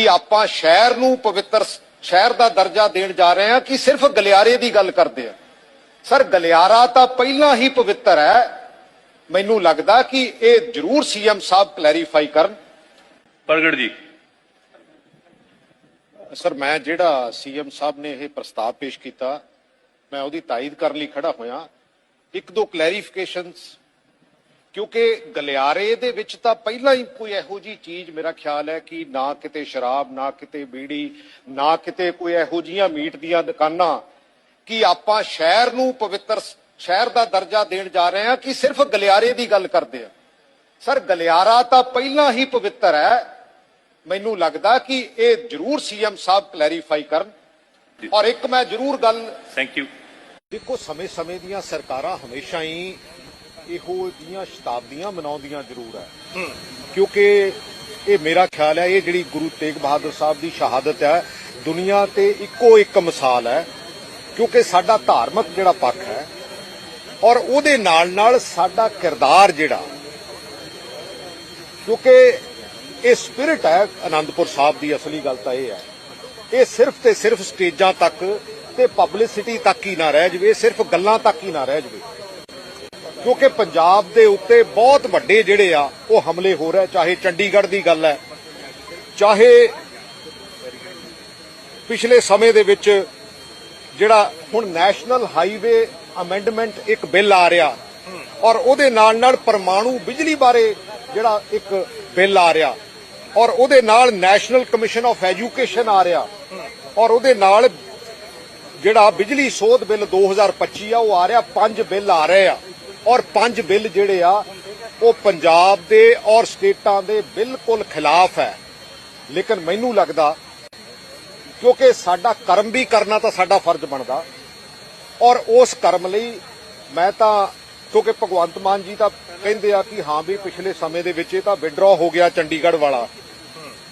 ਕਿ ਆਪਾਂ ਸ਼ਹਿਰ ਨੂੰ ਪਵਿੱਤਰ ਸ਼ਹਿਰ ਦਾ ਦਰਜਾ ਦੇਣ ਜਾ ਰਹੇ ਹਾਂ ਕਿ ਸਿਰਫ ਗਲਿਆਰੇ ਦੀ ਗੱਲ ਕਰਦੇ ਆ ਸਰ ਗਲਿਆਰਾ ਤਾਂ ਪਹਿਲਾਂ ਹੀ ਪਵਿੱਤਰ ਹੈ। ਮੈਨੂੰ ਲੱਗਦਾ ਕਿ ਇਹ ਜ਼ਰੂਰ ਸੀਐਮ ਸਾਹਿਬ ਕਲੈਰੀਫਾਈ ਕਰਨ। ਪ੍ਰਗਟ ਜੀ। ਸਰ ਮੈਂ ਜਿਹੜਾ ਸੀਐਮ ਸਾਹਿਬ ਨੇ ਇਹ ਪ੍ਰਸਤਾਵ ਪੇਸ਼ ਕੀਤਾ ਮੈਂ ਉਹਦੀ ਤਾਇਦ ਕਰਨ ਲਈ ਖੜਾ ਹੋਇਆ। ਇੱਕ ਦੋ ਕਲੈਰੀਫਿਕੇਸ਼ਨਸ ਕਿਉਂਕਿ ਗਲਿਆਰੇ ਦੇ ਵਿੱਚ ਤਾਂ ਪਹਿਲਾਂ ਹੀ ਕੋਈ ਇਹੋ ਜੀ ਚੀਜ਼ ਮੇਰਾ ਖਿਆਲ ਹੈ ਕਿ ਨਾ ਕਿਤੇ ਸ਼ਰਾਬ ਨਾ ਕਿਤੇ ਬੀੜੀ ਨਾ ਕਿਤੇ ਕੋਈ ਇਹੋ ਜੀਆਂ ਮੀਟ ਦੀਆਂ ਦੁਕਾਨਾਂ ਕਿ ਆਪਾਂ ਸ਼ਹਿਰ ਨੂੰ ਪਵਿੱਤਰ ਸ਼ਹਿਰ ਦਾ ਦਰਜਾ ਦੇਣ ਜਾ ਰਹੇ ਹਾਂ ਕਿ ਸਿਰਫ ਗਲਿਆਰੇ ਦੀ ਗੱਲ ਕਰਦੇ ਆ ਸਰ ਗਲਿਆਰਾ ਤਾਂ ਪਹਿਲਾਂ ਹੀ ਪਵਿੱਤਰ ਹੈ। ਮੈਨੂੰ ਲੱਗਦਾ ਕਿ ਇਹ ਜ਼ਰੂਰ ਸੀਐਮ ਸਾਹਿਬ ਕਲੈਰੀਫਾਈ ਕਰਨ। ਔਰ ਇੱਕ ਮੈਂ ਜ਼ਰੂਰ ਗੱਲ ਥੈਂਕ ਯੂ ਦੇਖੋ ਸਮੇਂ-ਸਮੇਂ ਦੀਆਂ ਸਰਕਾਰਾਂ ਹਮੇਸ਼ਾ ਹੀ ਇਹੋ ਜਿਹੀਆਂ ਸ਼ਤਾਬਦੀਆਂ ਮਨਾਉਂਦੀਆਂ ਜ਼ਰੂਰ ਹੈ। ਕਿਉਂਕਿ ਇਹ ਮੇਰਾ ਖਿਆਲ ਹੈ ਇਹ ਜਿਹੜੀ ਗੁਰੂ ਤੇਗ ਬਹਾਦਰ ਸਾਹਿਬ ਦੀ ਸ਼ਹਾਦਤ ਹੈ ਦੁਨੀਆ ਤੇ ਇੱਕੋ ਇੱਕ ਮਿਸਾਲ ਹੈ ਕਿਉਂਕਿ ਸਾਡਾ ਧਾਰਮਿਕ ਜਿਹੜਾ ਪੱਖ ਹੈ ਔਰ ਉਹਦੇ ਨਾਲ ਨਾਲ ਸਾਡਾ ਕਿਰਦਾਰ ਜਿਹੜਾ ਕਿਉਂਕਿ ਇਹ ਸਪਿਰਿਟ ਹੈ ਆਨੰਦਪੁਰ ਸਾਹਿਬ ਦੀ ਅਸਲੀ ਗੱਲ ਤਾਂ ਇਹ ਹੈ। ਇਹ ਸਿਰਫ ਤੇ ਸਿਰਫ ਸਟੇਜਾਂ ਤੱਕ ਤੇ ਪਬਲਿਸਿਟੀ ਤੱਕ ਹੀ ਨਾ ਰਹਿ ਜਵੇ ਸਿਰਫ ਗੱਲਾਂ ਤੱਕ ਹੀ ਨਾ ਰਹਿ ਜਵੇ। ਕਿਉਂਕਿ ਪੰਜਾਬ ਦੇ ਉੱਤੇ ਬਹੁਤ ਵੱਡੇ ਜਿਹੜੇ ਆ, ਉਹ ਹਮਲੇ ਹੋ ਰਹੇ, ਚਾਹੇ ਚੰਡੀਗੜ੍ਹ ਦੀ ਗੱਲ ਹੈ, ਚਾਹੇ ਪਿਛਲੇ ਸਮੇਂ ਦੇ ਵਿੱਚ ਜਿਹੜਾ ਹੁਣ ਨੈਸ਼ਨਲ ਹਾਈਵੇ ਅਮੈਂਡਮੈਂਟ ਇੱਕ ਬਿੱਲ ਆ ਰਿਹਾ, ਔਰ ਉਹਦੇ ਨਾਲ ਨਾਲ ਪਰਮਾਣੂ ਬਿਜਲੀ ਬਾਰੇ ਜਿਹੜਾ ਇੱਕ ਬਿੱਲ ਆ ਰਿਹਾ, ਔਰ ਉਹਦੇ ਨਾਲ ਨੈਸ਼ਨਲ ਕਮਿਸ਼ਨ ਆਫ ਐਜੂਕੇਸ਼ਨ ਆ ਰਿਹਾ, ਔਰ ਉਹਦੇ ਨਾਲ ਜਿਹੜਾ ਬਿਜਲੀ ਸੋਧ ਬਿੱਲ 2025 ਆ, ਉਹ ਆ ਰਿਹਾ, ਪੰਜ ਬਿੱਲ ਆ ਰਹੇ ਆ। ਔਰ ਪੰਜ ਬਿੱਲ ਜਿਹੜੇ ਆ, ਉਹ ਪੰਜਾਬ ਦੇ ਔਰ ਸਟੇਟਾਂ ਦੇ ਬਿਲਕੁਲ ਖਿਲਾਫ ਹੈ। ਲੇਕਿਨ ਮੈਨੂੰ ਲੱਗਦਾ, ਕਿਉਂਕਿ ਸਾਡਾ ਕਰਮ ਵੀ ਕਰਨਾ ਤਾਂ ਸਾਡਾ ਫਰਜ਼ ਬਣਦਾ। ਔਰ ਉਸ ਕਰਮ ਲਈ ਮੈਂ ਤਾਂ, ਕਿਉਂਕਿ ਭਗਵੰਤ ਮਾਨ ਜੀ ਤਾਂ ਕਹਿੰਦੇ ਆ ਕਿ ਹਾਂ ਵੀ ਪਿਛਲੇ ਸਮੇਂ ਦੇ ਵਿੱਚ ਇਹ ਤਾਂ ਵਿਡਰਾ ਹੋ ਗਿਆ ਚੰਡੀਗੜ੍ਹ ਵਾਲਾ।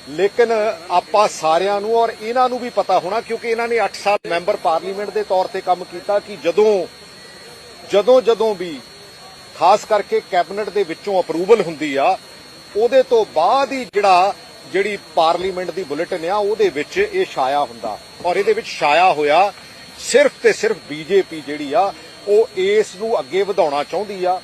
ਲੇਕਿਨ ਆਪਾਂ ਸਾਰਿਆਂ ਨੂੰ ਔਰ ਇਹਨਾਂ ਨੂੰ ਵੀ ਪਤਾ ਹੋਣਾ, ਕਿਉਂਕਿ ਇਹਨਾਂ ਨੇ 8 ਸਾਲ ਮੈਂਬਰ ਪਾਰਲੀਮੈਂਟ ਦੇ ਤੌਰ ਤੇ ਕੰਮ ਕੀਤਾ ਕਿ ਜਦੋਂ ਜਦੋਂ ਜਦੋਂ ਵੀ ਖਾਸ ਕਰਕੇ ਕੈਬਨਿਟ ਦੇ ਵਿੱਚੋਂ ਅਪਰੂਵਲ ਹੁੰਦੀ ਆ, ਉਹਦੇ ਤੋਂ ਬਾਅਦ ਹੀ ਜਿਹੜਾ ਜਿਹੜੀ ਪਾਰਲੀਮੈਂਟ ਦੀ ਬੁਲੇਟਿਨ ਆ, ਉਹਦੇ ਵਿੱਚ ਇਹ ਛਾਇਆ ਹੁੰਦਾ। ਔਰ ਇਹਦੇ ਵਿੱਚ ਛਾਇਆ ਹੋਇਆ ਸਿਰਫ ਤੇ ਸਿਰਫ ਬੀਜੇਪੀ ਜਿਹੜੀ ਆ, ਉਹ ਇਸ ਨੂੰ ਅੱਗੇ ਵਧਾਉਣਾ ਚਾਹੁੰਦੀ ਆ।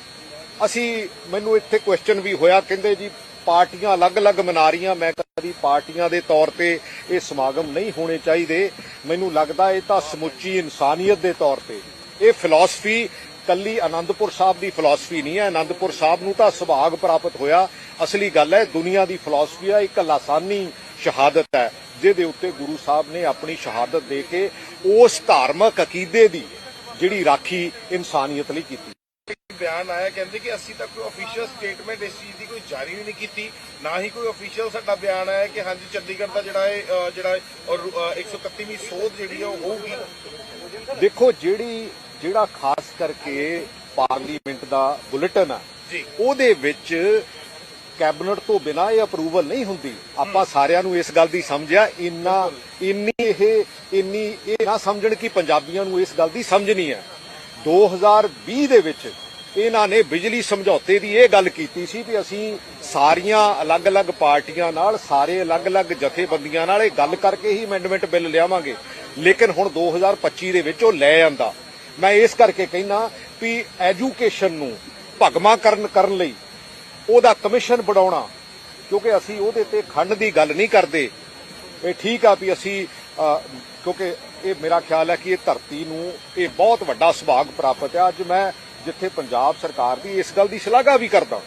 ਅਸੀਂ, ਮੈਨੂੰ ਇੱਥੇ ਕੁਐਸਚਨ ਵੀ ਹੋਇਆ, ਕਹਿੰਦੇ ਜੀ ਪਾਰਟੀਆਂ ਅਲੱਗ-ਅਲੱਗ ਮਨਾ ਰਹੀਆਂ ਮੈਂ ਕਦੀ ਪਾਰਟੀਆਂ ਦੇ ਤੌਰ ਤੇ ਇਹ ਸਮਾਗਮ ਨਹੀਂ ਹੋਣੇ ਚਾਹੀਦੇ। ਮੈਨੂੰ ਲੱਗਦਾ ਇਹ ਤਾਂ ਸਮੁੱਚੀ ਇਨਸਾਨੀਅਤ ਦੇ ਤੌਰ ਤੇ। ਇਹ ਫਿਲਾਸਫੀ ਕੱਲੀ ਆਨੰਦਪੁਰ ਸਾਹਿਬ ਦੀ ਫਿਲਾਸਫੀ ਨਹੀਂ ਹੈ। ਆਨੰਦਪੁਰ ਸਾਹਿਬ ਨੂੰ ਤਾਂ ਸੁਭਾਗ ਪ੍ਰਾਪਤ ਹੋਇਆ। ਅਸਲੀ ਗੱਲ ਹੈ ਦੁਨੀਆ ਦੀ ਫਿਲਾਸਫੀ ਹੈ ਇੱਕ ਲਾਸਾਨੀ ਸ਼ਹਾਦਤ ਹੈ ਜਿਹਦੇ ਉੱਤੇ ਗੁਰੂ ਸਾਹਿਬ ਨੇ ਆਪਣੀ ਸ਼ਹਾਦਤ ਦੇ ਕੇ ਉਸ ਧਾਰਮਿਕ ਅਕੀਦੇ ਦੀ ਜਿਹੜੀ ਰਾਖੀ ਇਨਸਾਨੀਅਤ ਲਈ ਕੀਤੀ। ਬਿਆਨ ਆਇਆ ਕਹਿੰਦੇ ਕਿ ਅਸੀਂ ਤਾਂ ਕੋਈ ਅਫੀਸ਼ੀਅਲ ਸਟੇਟਮੈਂਟ ਇਸ ਚੀਜ਼ ਦੀ ਕੋਈ ਜਾਰੀ ਵੀ ਨਹੀਂ ਕੀਤੀ ਨਾ ਹੀ ਕੋਈ ਅਫੀਸ਼ੀਅਲ ਸਾਡਾ ਬਿਆਨ ਆਇਆ ਕਿ ਹਾਂਜੀ ਚੰਡੀਗੜ੍ਹ ਦਾ ਜਿਹੜਾ ਇਹ ਜਿਹੜਾ ਇਹ ਔਰ, ਅ, 131ਵੀਂ ਸੋਧ ਜਿਹੜੀ ਉਹ ਹੋਊਗੀ। ਦੇਖੋ ਜਿਹੜੀ ਜਿਹੜਾ ਖਾਸ ਕਰਕੇ ਪਾਰਲੀਮੈਂਟ ਦਾ ਬੁਲੇਟਿਨ ਆ ਜੀ। ਉਹਦੇ ਵਿੱਚ ਕੈਬਨਿਟ ਤੋਂ ਬਿਨਾ ਇਹ ਅਪਰੂਵਲ ਨਹੀਂ ਹੁੰਦੀ। ਆਪਾਂ ਸਾਰਿਆਂ ਨੂੰ ਇਸ ਗੱਲ ਦੀ ਸਮਝਿਆ ਇੰਨਾ ਇੰਨੀ ਇਹ ਇੰਨੀ ਇਹ ਨਾ ਸਮਝਣ ਕਿ ਪੰਜਾਬੀਆਂ ਨੂੰ ਇਸ ਗੱਲ ਦੀ ਸਮਝ ਨਹੀਂ ਹੈ 2020 ਦੇ ਵਿੱਚ ਇਹਨਾਂ ਨੇ ਬਿਜਲੀ ਸਮਝੌਤੇ ਦੀ ਇਹ ਗੱਲ ਕੀਤੀ ਸੀ ਵੀ ਅਸੀਂ ਸਾਰੀਆਂ ਅਲੱਗ-ਅਲੱਗ ਪਾਰਟੀਆਂ ਨਾਲ ਸਾਰੇ ਅਲੱਗ-ਅਲੱਗ ਜਥੇਬੰਦੀਆਂ ਨਾਲ ਇਹ ਗੱਲ ਕਰਕੇ ਹੀ ਅਮੈਂਡਮੈਂਟ ਬਿੱਲ ਲਿਆਵਾਂਗੇ। ਲੇਕਿਨ ਹੁਣ 2025 ਦੇ ਵਿੱਚ ਉਹ ਲੈ ਆਂਦਾ। ਮੈਂ ਇਸ ਕਰਕੇ ਕਹਿੰਦਾ ਵੀ ਐਜੂਕੇਸ਼ਨ ਨੂੰ ਭਗਮਾ ਕਰਨ ਕਰਨ ਲਈ ਉਹਦਾ ਕਮਿਸ਼ਨ ਬਣਾਉਣਾ, ਕਿਉਂਕਿ ਅਸੀਂ ਉਹਦੇ ਤੇ ਖੰਡ ਦੀ ਗੱਲ ਨਹੀਂ ਕਰਦੇ। ਇਹ ਠੀਕ ਆ ਵੀ ਅਸੀਂ ਕਿਉਂਕਿ ਇਹ ਮੇਰਾ ਖਿਆਲ ਹੈ ਕਿ ਇਹ ਧਰਤੀ ਨੂੰ ਇਹ ਬਹੁਤ ਵੱਡਾ ਸੁਭਾਗ ਪ੍ਰਾਪਤ ਹੈ। ਅੱਜ ਮੈਂ ਜਿੱਥੇ ਪੰਜਾਬ ਸਰਕਾਰ ਦੀ ਇਸ ਗੱਲ ਦੀ ਸ਼ਲਾਘਾ ਵੀ ਕਰਦਾ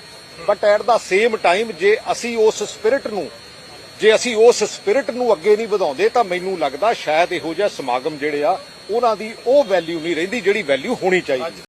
but at the same time ਜੇ ਅਸੀਂ ਉਸ ਸਪਿਰਿਟ ਨੂੰ, ਜੇ ਅਸੀਂ ਉਸ ਸਪਿਰਿਟ ਨੂੰ ਅੱਗੇ ਨਹੀਂ ਵਧਾਉਂਦੇ, ਤਾਂ ਮੈਨੂੰ ਲੱਗਦਾ ਸ਼ਾਇਦ ਇਹੋ ਜਿਹਾ ਸਮਾਗਮ ਜਿਹੜੇ ਆ ਉਹਨਾਂ ਦੀ ਉਹ ਵੈਲਿਊ ਨਹੀਂ ਰਹਿੰਦੀ ਜਿਹੜੀ ਵੈਲਿਊ ਹੋਣੀ ਚਾਹੀਦੀ।